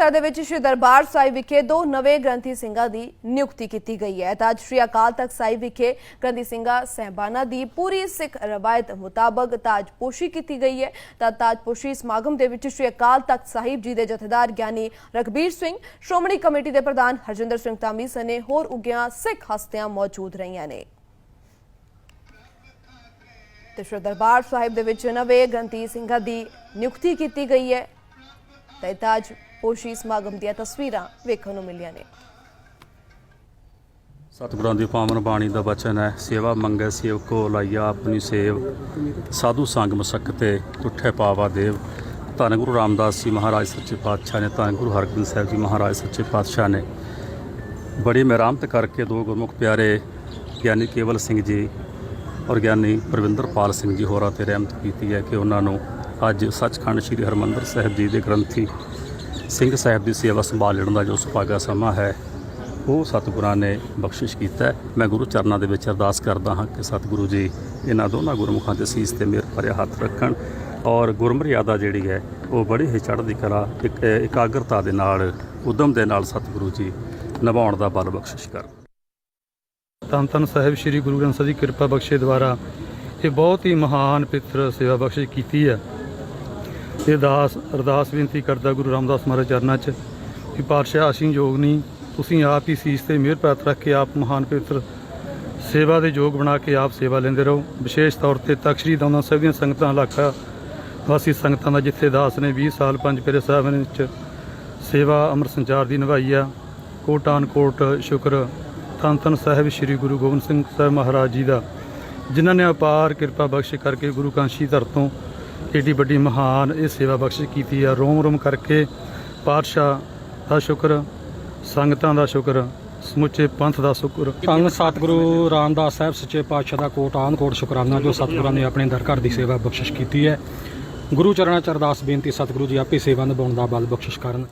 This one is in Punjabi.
ਅੰਮ੍ਰਿਤਸਰ ਦੇ ਵਿੱਚ ਸ਼੍ਰੀ ਦਰਬਾਰ ਸਾਹਿਬ ਵਿਖੇ ਦੋ ਨਵੇਂ ਗ੍ਰੰਥੀ ਸਿੰਘਾਂ ਦੀ ਨਿਯੁਕਤੀ ਕੀਤੀ ਗਈ ਹੈ। ਤਾਂ ਸ਼੍ਰੀ ਅਕਾਲ ਤਖਤ ਸਾਹਿਬ ਵਿਖੇ ਗ੍ਰੰਥੀ ਸਿੰਘਾਂ ਸਹਿਬਾਨਾਂ ਦੀ ਪੂਰੀ ਸਿੱਖ ਰਵਾਇਤ ਮੁਤਾਬਕ ਤਾਜਪੋਸ਼ੀ ਕੀਤੀ ਗਈ ਹੈ। ਤਾਂ ਤਾਜਪੋਸ਼ੀ ਸਮਾਗਮ ਦੇ ਵਿੱਚ ਸ਼੍ਰੀ ਅਕਾਲ ਤਖਤ ਸਾਹਿਬ ਜੀ ਦੇ ਜਥੇਦਾਰ ਗਿਆਨੀ ਰਘਬੀਰ ਸਿੰਘ, ਸ਼੍ਰੋਮਣੀ ਕਮੇਟੀ ਦੇ ਪ੍ਰਧਾਨ ਹਰਜਿੰਦਰ ਸਿੰਘ ਧਾਮੀ ਸਨੇ ਹੋਰ ਉੱਗੀਆਂ ਸਿੱਖ ਹਸਤੀਆਂ ਮੌਜੂਦ ਰਹੀਆਂ ਨੇ। ਤੇ ਸ਼੍ਰੀ ਦਰਬਾਰ ਸਾਹਿਬ ਦੇ ਵਿੱਚ ਨਵੇਂ ਗ੍ਰੰਥੀ ਸਿੰਘਾਂ ਦੀ ਨਿਯੁਕਤੀ ਕੀਤੀ ਗਈ ਹੈ। ਤੇ ਤਾਜ ਪੋਸ਼ੀ ਸਮਾਗਮ ਦੀਆਂ ਤਸਵੀਰਾਂ ਵੇਖਣ ਨੂੰ ਮਿਲੀਆਂ ਨੇ। ਸਤਿਗੁਰਾਂ ਦੀ ਪਾਵਨ ਬਾਣੀ ਦਾ ਵਚਨ ਹੈ, ਸੇਵਾ ਮੰਗੈ ਸੇਵਕੋ ਲਾਈਆ ਆਪਣੀ ਸੇਵ। ਸਾਧੂ ਸੰਗ ਮਸਕਤੇ ਤੁਠੇ ਪਾਵਾ ਦੇਵ। ਧੰਨ ਗੁਰੂ ਰਾਮਦਾਸ ਜੀ ਮਹਾਰਾਜ ਸੱਚੇ ਪਾਤਸ਼ਾਹ ਨੇ, ਧੰਨ ਗੁਰੂ ਹਰਗੋਬਿੰਦ ਸਾਹਿਬ ਜੀ ਮਹਾਰਾਜ ਸੱਚੇ ਪਾਤਸ਼ਾਹ ਨੇ। ਬੜੀ ਮਿਹਰਮਤ ਕਰਕੇ ਦੋ ਗੁਰਮੁਖ ਪਿਆਰੇ ਗਿਆਨੀ ਕੇਵਲ ਸਿੰਘ ਜੀ ਔਰ ਗਿਆਨੀ ਪ੍ਰਵਿੰਦਰਪਾਲ ਸਿੰਘ ਜੀ ਹੋਰਾਂ ਤੇ ਰਹਿਮਤ ਕੀਤੀ ਹੈ ਕਿ ਉਹਨਾਂ ਨੂੰ ਅੱਜ ਸੱਚਖੰਡ ਸ੍ਰੀ ਹਰਮੰਦਰ ਸਾਹਿਬ ਜੀ ਦੇ ਗ੍ਰੰਥੀ ਸਿੰਘ ਸਾਹਿਬ ਦੀ ਸੇਵਾ ਸੰਭਾਲਣ ਦਾ ਜੋ ਸੁਭਾਗਾ ਸਮਾਂ ਹੈ, ਉਹ ਸਤਿਗੁਰਾਂ ਨੇ ਬਖਸ਼ਿਸ਼ ਕੀਤਾ ਮੈਂ ਗੁਰੂ ਚਰਨਾਂ ਦੇ ਵਿੱਚ ਅਰਦਾਸ ਕਰਦਾ ਹਾਂ ਕਿ ਸਤਿਗੁਰੂ ਜੀ ਇਹਨਾਂ ਦੋਨਾਂ ਗੁਰਮੁਖਾਂ ਦੇ ਸੀਸ ਤੇ ਮਿਹਰ ਭਰਿਆ ਹੱਥ ਰੱਖਣ ਔਰ ਗੁਰਮਰਿਆਦਾ ਜਿਹੜੀ ਹੈ, ਉਹ ਬੜੀ ਹੀ ਚੜ੍ਹਦੀ ਕਲਾ, ਇੱਕ, ਇਕਾਗਰਤਾ ਦੇ ਨਾਲ, ਉਦਮ ਦੇ ਨਾਲ ਸਤਿਗੁਰੂ ਜੀ ਨਿਭਾਉਣ ਦਾ ਬਲ ਬਖਸ਼ਿਸ਼ ਕਰਨ। ਧੰਨ ਧੰਨ ਸਾਹਿਬ ਸ੍ਰੀ ਗੁਰੂ ਗ੍ਰੰਥ ਸਾਹਿਬ ਦੀ ਕਿਰਪਾ ਬਖਸ਼ੇ ਦੁਆਰਾ ਇਹ ਬਹੁਤ ਹੀ ਮਹਾਨ ਪਿੱਤਰ ਸੇਵਾ ਬਖਸ਼ਿਸ਼ ਕੀਤੀ ਹੈ। ਇਹ ਦਾਸ ਅਰਦਾਸ ਬੇਨਤੀ ਕਰਦਾ ਗੁਰੂ ਰਾਮਦਾਸ ਮਹਾਰਾਜ ਚਰਨਾਂ 'ਚ ਕਿ ਪਾਤਸ਼ਾਹ ਅਸੀਂ ਯੋਗ ਨਹੀਂ ਤੁਸੀਂ ਆਪ ਹੀ ਸੀਸ ਤੇ ਮਿਹਰ ਪ੍ਰਾਪਤ ਰੱਖ ਕੇ ਆਪ ਮਹਾਨ ਪਵਿੱਤਰ ਸੇਵਾ ਦੇ ਯੋਗ ਬਣਾ ਕੇ ਆਪ ਸੇਵਾ ਲੈਂਦੇ ਰਹੋ। ਵਿਸ਼ੇਸ਼ ਤੌਰ ਤੇ ਤਖਤ ਸ੍ਰੀ ਦਮਦਮਾ ਸਾਹਿਬ ਦੀਆਂ ਸੰਗਤਾਂ ਇਲਾਕਾ, ਵਾਸੀ ਸੰਗਤਾਂ ਦਾ ਜਿੱਥੇ ਦਾਸ ਨੇ 20 ਸਾਲ ਪੰਜ ਪੇਰੇ ਸਾਹਿਬ ਵਿੱਚ ਸੇਵਾ ਅੰਮ੍ਰਿਤ ਸੰਚਾਰ ਦੀ ਨਿਭਾਈ ਆ। ਕੋਟਾਨ ਕੋਟ ਸ਼ੁਕਰ ਧੰਨ ਧੰਨ ਸਾਹਿਬ ਸ੍ਰੀ ਗੁਰੂ ਗੋਬਿੰਦ ਸਿੰਘ ਸਾਹਿਬ ਮਹਾਰਾਜ ਜੀ ਦਾ, ਜਿਨ੍ਹਾਂ ਨੇ ਅਪਾਰ ਕਿਰਪਾ ਬਖਸ਼ ਕਰਕੇ ਗੁਰੂ ਕਾਂਸ਼ੀ ਧਰ ਤੋਂ ਏਡੀ ਵੱਡੀ ਮਹਾਨ ਇਹ ਸੇਵਾ ਬਖਸ਼ਿਸ਼ ਕੀਤੀ ਆ। ਰੋਮ ਰੋਮ ਕਰਕੇ ਪਾਤਸ਼ਾਹ ਦਾ ਸ਼ੁਕਰ, ਸੰਗਤਾਂ ਦਾ ਸ਼ੁਕਰ, ਸਮੁੱਚੇ ਪੰਥ ਦਾ ਸ਼ੁਕਰ। ਧੰਨ ਸਤਿਗੁਰੂ ਰਾਮਦਾਸ ਸਾਹਿਬ ਸੱਚੇ ਪਾਤਸ਼ਾਹ ਦਾ ਕੋਟ ਆਨ ਕੋਟ ਸ਼ੁਕਰਾਨਾ, ਜੋ ਸਤਿਗੁਰਾਂ ਨੇ ਆਪਣੇ ਦਰ ਘਰ ਦੀ ਸੇਵਾ ਬਖਸ਼ਿਸ਼ ਕੀਤੀ ਹੈ। ਗੁਰੂ ਚਰਨਾਂ ਚ ਅਰਦਾਸ ਬੇਨਤੀ ਸਤਿਗੁਰੂ ਜੀ ਆਪੇ ਸੇਵਾ ਨਿਭਾਉਣ ਦਾ ਬਲ ਬਖਸ਼ਿਸ਼ ਕਰਨ।